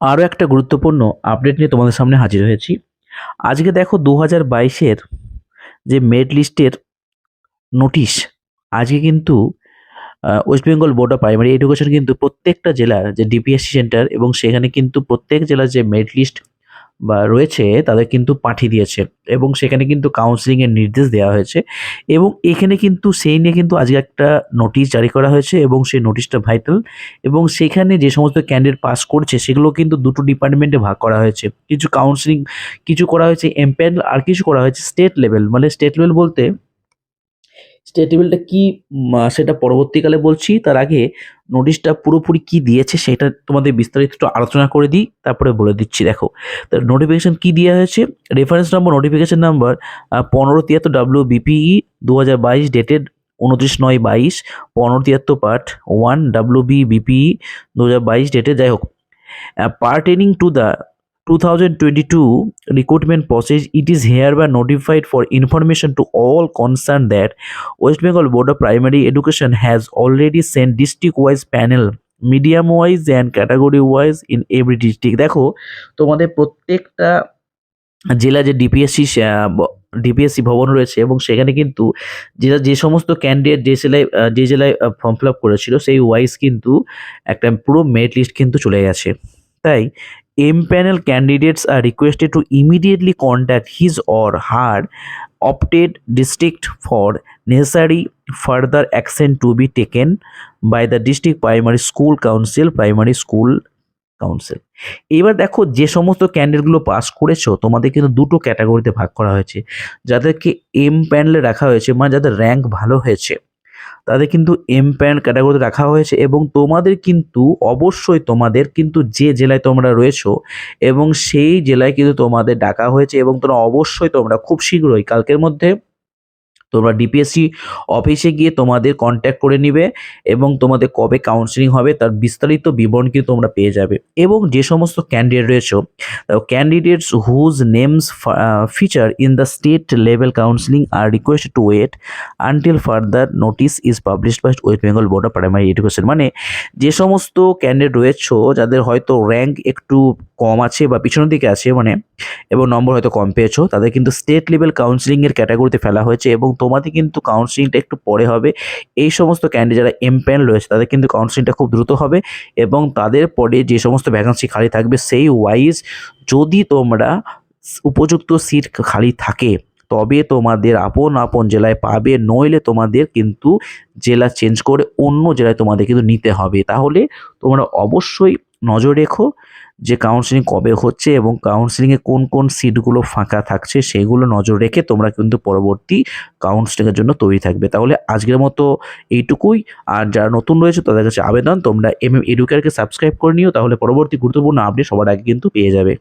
আরও একটা গুরুত্বপূর্ণ আপডেট নিয়ে তোমাদের সামনে হাজির হয়েছি। আজকে দেখো দু হাজার বাইশের যে মেড লিস্টের নোটিশ আজকে কিন্তু West Bengal board of primary education কিন্তু প্রত্যেকটা জেলার যে ডিপিএসসি সেন্টার এবং সেখানে কিন্তু প্রত্যেক জেলার যে মেড লিস্ট বা রয়েছে, তাদের কিন্তু পাঠিয়ে দিয়েছে এবং সেখানে কিন্তু কাউন্সিলিংয়ের নির্দেশ দেওয়া হয়েছে এবং এখানে কিন্তু সেই নিয়ে কিন্তু আজকে একটা নোটিশ জারি করা হয়েছে এবং সেই নোটিশটা ভাইটাল এবং সেখানে যে সমস্ত ক্যান্ডিডেট পাস করছে সেগুলো কিন্তু দুটো ডিপার্টমেন্টে ভাগ করা হয়েছে। কিছু কাউন্সিলিং কিছু করা হয়েছে এমপ্যানেল আর কিছু করা হয়েছে স্টেট লেভেল মানে স্টেট লেভেল বলতে স্টেট লেভেলটা কি সেটা পরবর্তীকালে বলছি। তার আগে নোটিশটা পুরোপুরি কি দিয়েছে সেটা তোমাদের বিস্তারিত একটু আলোচনা করে দিই, তারপরে বলে দিচ্ছি, দেখো। তার নোটিফিকেশান কি দেওয়া হয়েছে? রেফারেন্স নম্বর নোটিফিকেশান নাম্বার পনেরো তিয়াত্তর ডাব্লিউ বিপিই দু হাজার বাইশ ডেটেড উনত্রিশ নয় বাইশ, পনেরো তিয়াত্তর part one W B BPE দু হাজার বাইশ ডেটে যাই হোক। Pertaining to the 2022 recruitment process it is hereby notified for information to all concerned that west bengal board of primary education has already sent district wise panel medium wise and category wise in every district দেখো তোমাদের প্রত্যেকটা জেলা যে DPSC DPSC ভবন রয়েছে এবং সেখানে কিন্তু যে যে সমস্ত ক্যান্ডিডেট যে জেলায় যে জেলায় ফর্ম ফিল আপ করেছিল সেই ওয়াইজ কিন্তু একটা পুরো মেরিট লিস্ট কিন্তু চলে গেছে তাই empanel candidates are requested to immediately contact his or her opted district for necessary further action to be taken by the district primary school council, primary school council এবার দেখো যে সমস্ত ক্যান্ডিডেটগুলো পাস করেছ, তোমাদের কিন্তু দুটো ক্যাটাগরিতে ভাগ করা হয়েছে। যাদেরকে এম প্যানেলে রাখা হয়েছে মানে যাদের র্যাঙ্ক ভালো হয়েছে। তাদের কিন্তু এম প্যান্ট ক্যাটাগরিতে রাখা হয়েছে এবং তোমাদের কিন্তু অবশ্যই তোমাদের কিন্তু যে জেলায় তোমরা রয়েছো এবং সেই জেলায় কিন্তু তোমাদের ডাকা হয়েছে এবং তোমরা অবশ্যই তোমরা খুব শীঘ্রই কালকের মধ্যে তোমরা ডিপিএসসি অফিসে গিয়ে তোমাদের কন্ট্যাক্ট করে নিবে এবং তোমাদের কবে কাউন্সিলিং হবে তার বিস্তারিত বিবরণ কিন্তু তোমরা পেয়ে যাবে। এবং যে সমস্ত ক্যান্ডিডেট রয়েছে candidates whose names feature in the state level counselling are request to wait until further notice is published by West Bengal board of primary education মানে যে সমস্ত ক্যান্ডিডেট রয়েছে, যাদের হয়তো র্যাঙ্ক একটু কম আছে বা পিছনের দিকে আছে মানে এবং নম্বর হয়তো কম পেয়েছ, তাদের কিন্তু স্টেট লেভেল কাউন্সিলিংয়ের ক্যাটাগরিতে ফেলা হয়েছে এবং তোমাদের কিন্তু কাউন্সিলিংটা একটু পরে হবে। এই সমস্ত ক্যান্ডিডেট যারা এমপ্যান রয়েছে, তাদের কিন্তু কাউন্সিলিংটা খুব দ্রুত হবে এবং তাদের পরে যে সমস্ত ভ্যাকান্সি খালি থাকবে, সেই ওয়াইজ যদি তোমরা উপযুক্ত সিট খালি থাকে, তবে তোমাদের আপন আপন জেলায় পাবে, নইলে তোমাদের কিন্তু জেলা চেঞ্জ করে অন্য জেলায় তোমাদের কিন্তু নিতে হবে। তাহলে তোমরা অবশ্যই নজর রেখো যে কাউন্সিলিং কবে হচ্ছে এবং কাউন্সিলিংয়ে কোন কোন সিটগুলো ফাঁকা থাকছে সেগুলো নজর রেখে তোমরা কিন্তু পরবর্তী কাউন্সিলিংয়ের জন্য তৈরি থাকবে। তাহলে আজকের মতো এইটুকুই। আর যারা নতুন রয়েছে তাদের কাছে আবেদন, তোমরা এম এম এডুকেয়ারকে সাবস্ক্রাইব করে নিও, তাহলে পরবর্তী গুরুত্বপূর্ণ আপডেট সবার আগে কিন্তু পেয়ে যাবে।